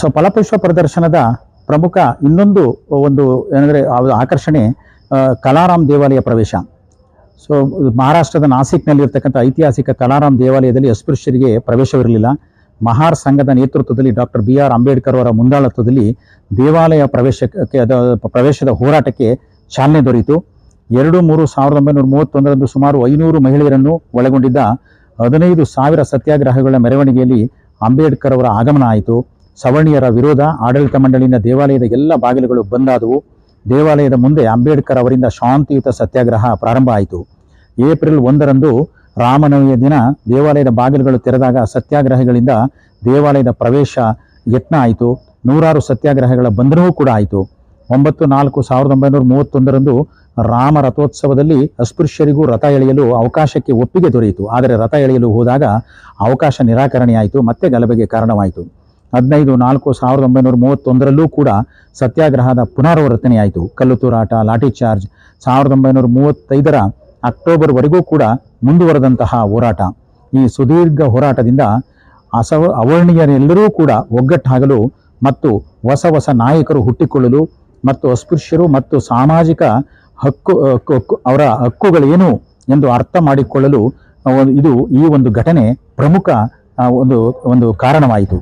So ಫಲಪುಷ್ಪ ಪ್ರದರ್ಶನದ ಪ್ರಮುಖ ಇನ್ನೊಂದು ಒಂದು ಏನಂದರೆ ಆಕರ್ಷಣೆ ಕಲಾರಾಮ್ ದೇವಾಲಯ ಪ್ರವೇಶ. ಸೊ ಮಹಾರಾಷ್ಟ್ರದ ನಾಸಿಕ್ನಲ್ಲಿರ್ತಕ್ಕಂಥ ಐತಿಹಾಸಿಕ ಕಲಾರಾಮ್ ದೇವಾಲಯದಲ್ಲಿ ಅಸ್ಪೃಶ್ಯರಿಗೆ ಪ್ರವೇಶವಿರಲಿಲ್ಲ. ಮಹಾರ್ ಸಂಘದ ನೇತೃತ್ವದಲ್ಲಿ ಡಾಕ್ಟರ್ ಬಿ ಆರ್ ಅಂಬೇಡ್ಕರ್ ಅವರ ಮುಂದಾಳತ್ವದಲ್ಲಿ ದೇವಾಲಯ ಪ್ರವೇಶಕ್ಕೆ, ಅದ, ಪ್ರವೇಶದ ಹೋರಾಟಕ್ಕೆ ಚಾಲನೆ ದೊರೆಯಿತು. ಎರಡು ಮೂರು ಸಾವಿರದ ಒಂಬೈನೂರ ಮೂವತ್ತೊಂದರಂದು ಸುಮಾರು ಐನೂರು ಮಹಿಳೆಯರನ್ನು ಒಳಗೊಂಡಿದ್ದ ಹದಿನೈದು ಸಾವಿರ ಸತ್ಯಾಗ್ರಹಗಳ ಮೆರವಣಿಗೆಯಲ್ಲಿ ಅಂಬೇಡ್ಕರ್ ಅವರ ಆಗಮನ ಆಯಿತು. ಸವರ್ಣೀಯರ ವಿರೋಧ ಆಡಳಿತ ಮಂಡಳಿಯಿಂದ ದೇವಾಲಯದ ಎಲ್ಲ ಬಾಗಿಲುಗಳು ಬಂದಾದವು. ದೇವಾಲಯದ ಮುಂದೆ ಅಂಬೇಡ್ಕರ್ ಅವರಿಂದ ಶಾಂತಿಯುತ ಸತ್ಯಾಗ್ರಹ ಪ್ರಾರಂಭ ಆಯಿತು. ಏಪ್ರಿಲ್ ಒಂದರಂದು ರಾಮನವಮಿಯ ದಿನ ದೇವಾಲಯದ ಬಾಗಿಲುಗಳು ತೆರೆದಾಗ ಸತ್ಯಾಗ್ರಹಿಗಳಿಂದ ದೇವಾಲಯದ ಪ್ರವೇಶ ಯತ್ನ ಆಯಿತು. ನೂರಾರು ಸತ್ಯಾಗ್ರಹಗಳ ಬಂಧನವೂ ಕೂಡ ಆಯಿತು. ಒಂಬತ್ತು, ನಾಲ್ಕು, ಸಾವಿರದ ಒಂಬೈನೂರ ಮೂವತ್ತೊಂದರಂದು ರಾಮ ರಥೋತ್ಸವದಲ್ಲಿ ಅಸ್ಪೃಶ್ಯರಿಗೂ ರಥ ಎಳೆಯಲು ಅವಕಾಶಕ್ಕೆ ಒಪ್ಪಿಗೆ ದೊರೆಯಿತು. ಆದರೆ ರಥ ಎಳೆಯಲು ಹೋದಾಗ ಅವಕಾಶ ನಿರಾಕರಣೆಯಾಯಿತು. ಮತ್ತೆ ಗಲಭೆಗೆ ಕಾರಣವಾಯಿತು. ಹದಿನೈದು, ನಾಲ್ಕು, ಸಾವಿರದ ಒಂಬೈನೂರ ಮೂವತ್ತೊಂದರಲ್ಲೂ ಕೂಡ ಸತ್ಯಾಗ್ರಹದ ಪುನರಾವರ್ತನೆಯಾಯಿತು. ಕಲ್ಲು ತೂರಾಟ ಲಾಠಿ ಚಾರ್ಜ್, ಸಾವಿರದ ಒಂಬೈನೂರ ಮೂವತ್ತೈದರ ಅಕ್ಟೋಬರ್ವರೆಗೂ ಕೂಡ ಮುಂದುವರೆದಂತಹ ಹೋರಾಟ. ಈ ಸುದೀರ್ಘ ಹೋರಾಟದಿಂದ ಅಸವ ಅವರ್ಣೀಯರೆಲ್ಲರೂ ಕೂಡ ಒಗ್ಗಟ್ಟಾಗಲು ಮತ್ತು ಹೊಸ ಹೊಸ ನಾಯಕರು ಹುಟ್ಟಿಕೊಳ್ಳಲು ಮತ್ತು ಅಸ್ಪೃಶ್ಯರು ಮತ್ತು ಸಾಮಾಜಿಕ ಹಕ್ಕು ಅವರ ಹಕ್ಕುಗಳೇನು ಎಂದು ಅರ್ಥ ಮಾಡಿಕೊಳ್ಳಲು, ಇದು ಈ ಒಂದು ಘಟನೆ ಪ್ರಮುಖ ಒಂದು ಒಂದು ಕಾರಣವಾಯಿತು.